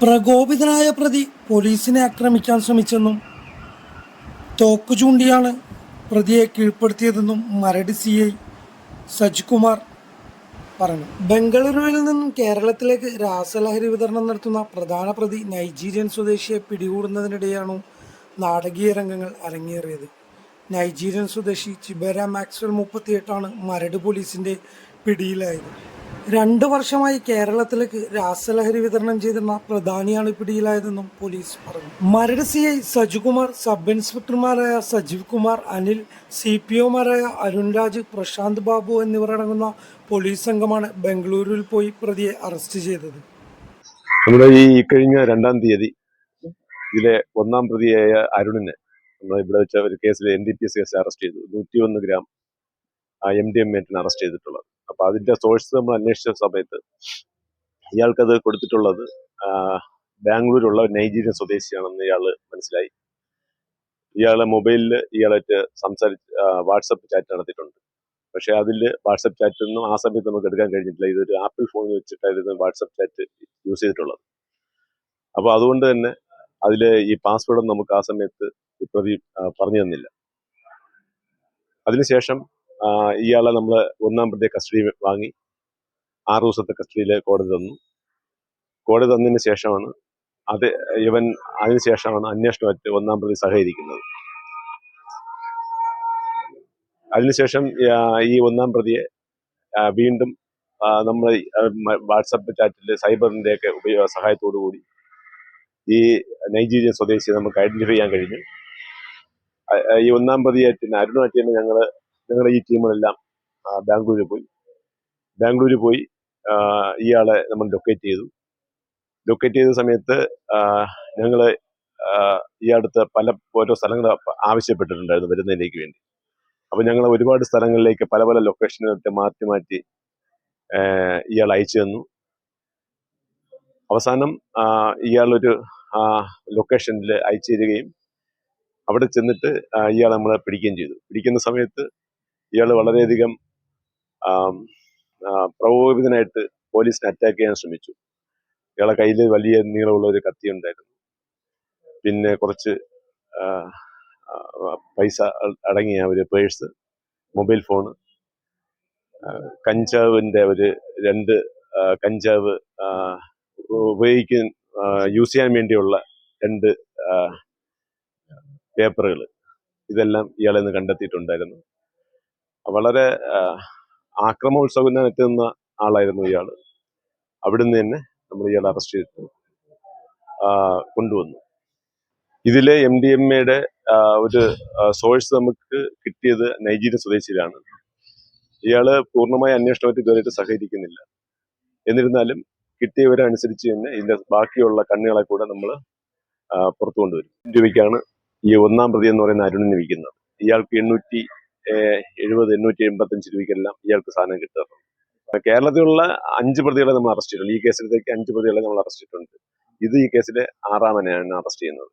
പ്രകോപിതനായ പ്രതി പോലീസിനെ ആക്രമിക്കാൻ ശ്രമിച്ചെന്നും തോക്ക് ചൂണ്ടിയാണ് പ്രതിയെ കീഴ്പ്പെടുത്തിയതെന്നും മരട് സി ഐ സജ്കുമാർ പറഞ്ഞു. ബംഗളൂരുവിൽ നിന്നും കേരളത്തിലേക്ക് രാസലഹരി വിതരണം നടത്തുന്ന പ്രധാന പ്രതി നൈജീരിയൻ സ്വദേശിയെ പിടികൂടുന്നതിനിടെയാണ് നാടകീയ രംഗങ്ങൾ അരങ്ങേറിയത്. നൈജീരിയൻ സ്വദേശി ചിബര മാക്സ്വൽ മുപ്പത്തിയെട്ടാണ് മരട് പോലീസിന്റെ പിടിയിലായത്. രണ്ട് വർഷമായി കേരളത്തിലേക്ക് രാസലഹരി വിതരണം ചെയ്തിരുന്ന പ്രധാനിയാണ് പിടിയിലായതെന്നും പോലീസ് പറഞ്ഞു. Maradu C I Sajukumar sub ഇൻസ്പെക്ടർമാരായ Sajeev Kumar Anil C P ഒമാരായ അരുൺരാജ് പ്രശാന്ത് ബാബു എന്നിവർ അടങ്ങുന്ന പോലീസ് സംഘമാണ് ബംഗളൂരുവിൽ പോയി പ്രതിയെ അറസ്റ്റ് ചെയ്തത്. നമ്മുടെ ഈ കഴിഞ്ഞ രണ്ടാം തീയതി ഇതിലെ ഒന്നാം പ്രതിയായ അരുണിനെ നമ്മൾ ഇവിടെ വെച്ച ഒരു കേസിൽ N D P S case arrest ചെയ്തു. നൂറ്റിയൊന്ന് ഗ്രാം എം ഡി എം മേറ്റിന് അറസ്റ്റ് ചെയ്തിട്ടുള്ളത്. അപ്പൊ അതിന്റെ സോഴ്സ് നമ്മൾ അന്വേഷിച്ച സമയത്ത് ഇയാൾക്കത് കൊടുത്തിട്ടുള്ളത് ബാംഗ്ലൂരുള്ള നൈജീരിയൻ സ്വദേശിയാണെന്ന് ഇയാൾ മനസ്സിലായി. ഇയാളെ മൊബൈലിൽ ഇയാളായിട്ട് സംസാരിച്ച് വാട്സപ്പ് ചാറ്റ് നടത്തിയിട്ടുണ്ട്. പക്ഷെ അതിൽ വാട്സപ്പ് ചാറ്റ് ഒന്നും ആ സമയത്ത് നമുക്ക് എടുക്കാൻ കഴിഞ്ഞിട്ടില്ല. ഇതൊരു ആപ്പിൾ ഫോണിൽ വെച്ചിട്ടായിരുന്നു വാട്സപ്പ് ചാറ്റ് യൂസ് ചെയ്തിട്ടുള്ളത്. അപ്പോൾ അതുകൊണ്ട് തന്നെ അതിൽ ഈ പാസ്വേഡൊന്നും നമുക്ക് ആ സമയത്ത് പ്രതി പറഞ്ഞു തന്നില്ല. അതിനുശേഷം ഇയാളെ നമ്മൾ ഒന്നാം പ്രതി കസ്റ്റഡി വാങ്ങി ആറ് ദിവസത്തെ കസ്റ്റഡിയിൽ കോടതി തന്നു. കോടതി തന്നതിന് ശേഷമാണ് അത് ഇവൻ അതിനുശേഷമാണ് അന്വേഷണമായിട്ട് ഒന്നാം പ്രതി സഹകരിക്കുന്നത്. അതിനുശേഷം ഈ ഒന്നാം പ്രതിയെ വീണ്ടും നമ്മൾ വാട്സപ്പ് ചാറ്റിൽ സൈബറിന്റെ ഒക്കെ ഉപയോഗ സഹായത്തോടു കൂടി ഈ നൈജീരിയൻ സ്വദേശിയെ നമുക്ക് ഐഡന്റിഫൈ ചെയ്യാൻ കഴിഞ്ഞു. ഈ ഒന്നാം പ്രതിയായിട്ട് അരുണായിട്ട് തന്നെ ഞങ്ങൾ ഞങ്ങളുടെ ഈ ടീമുകളെല്ലാം ബാംഗ്ലൂരിൽ പോയി. ബാംഗ്ലൂരിൽ പോയി ഇയാളെ നമ്മൾ ലൊക്കേറ്റ് ചെയ്തു. ലൊക്കേറ്റ് ചെയ്ത സമയത്ത് ഞങ്ങൾ ഈ അടുത്ത് പല ഓരോ സ്ഥലങ്ങൾ ആവശ്യപ്പെട്ടിട്ടുണ്ടായിരുന്നു വരുന്നതിലേക്ക് വേണ്ടി. അപ്പോൾ ഞങ്ങൾ ഒരുപാട് സ്ഥലങ്ങളിലേക്ക് പല പല ലൊക്കേഷനുകളൊക്കെ മാറ്റി മാറ്റി ഇയാൾ അയച്ചു തന്നു. അവസാനം ഇയാളൊരു ലൊക്കേഷനിൽ അയച്ചു തരികയും അവിടെ ചെന്നിട്ട് ഇയാൾ നമ്മളെ പിടിക്കുകയും ചെയ്തു. പിടിക്കുന്ന സമയത്ത് ഇയാൾ വളരെയധികം പ്രകോപിതനായിട്ട് പോലീസിനെ അറ്റാക്ക് ചെയ്യാൻ ശ്രമിച്ചു. ഇയാളെ കയ്യിൽ വലിയ നീളമുള്ള ഒരു കത്തി ഉണ്ടായിരുന്നു. പിന്നെ കുറച്ച് പൈസ അടങ്ങിയ ഒരു പേഴ്സ് മൊബൈൽ ഫോണ് കഞ്ചാവിന്റെ ഒരു രണ്ട് കഞ്ചാവ് ഉപയോഗിക്കാൻ യൂസ് ചെയ്യാൻ വേണ്ടിയുള്ള രണ്ട് പേപ്പറുകൾ ഇതെല്ലാം ഇയാളെ നിന്ന് കണ്ടെത്തിയിട്ടുണ്ടായിരുന്നു. വളരെ ആ, ആക്രമോത്സവത്തിന് എത്തുന്ന ആളായിരുന്നു ഇയാൾ അവിടുന്ന് തന്നെ നമ്മൾ ഇയാൾ അറസ്റ്റ് ചെയ്തിട്ട് ആ, കൊണ്ടുവന്നു. ഇതിലെ എം ഡി എം എയുടെ ഒരു സോഴ്സ് നമുക്ക് കിട്ടിയത് നൈജീരിയൻ സ്വദേശിയിലാണ്. ഇയാൾ പൂർണമായ അന്വേഷണമായിട്ട് ഇതുവരെയായിട്ട് സഹകരിക്കുന്നില്ല. എന്നിരുന്നാലും കിട്ടിയവരനുസരിച്ച് തന്നെ ഇതിന്റെ ബാക്കിയുള്ള കണ്ണുകളെ കൂടെ നമ്മൾ പുറത്തു കൊണ്ടുവരും. രൂപയ്ക്കാണ് ഈ ഒന്നാം പ്രതി എന്ന് പറയുന്ന അരുണിന് വിൽക്കുന്നത് ഇയാൾക്ക് എണ്ണൂറ്റി എഴുപത് എണ്ണൂറ്റി എൺപത്തഞ്ച് രൂപയ്ക്കെല്ലാം ഇയാൾക്ക് സാധനം കിട്ടാറുണ്ട്. കേരളത്തിലുള്ള അഞ്ച് പ്രതികളെ നമ്മൾ അറസ്റ്റ് ചെയ്തിട്ടുണ്ട്. ഈ കേസിലേക്ക് അഞ്ച് പ്രതികളെ നമ്മൾ അറസ്റ്റ് ചെയ്തിട്ടുണ്ട്. ഇത് ഈ കേസിലെ ആറാമനെയാണ് അറസ്റ്റ് ചെയ്യുന്നത്.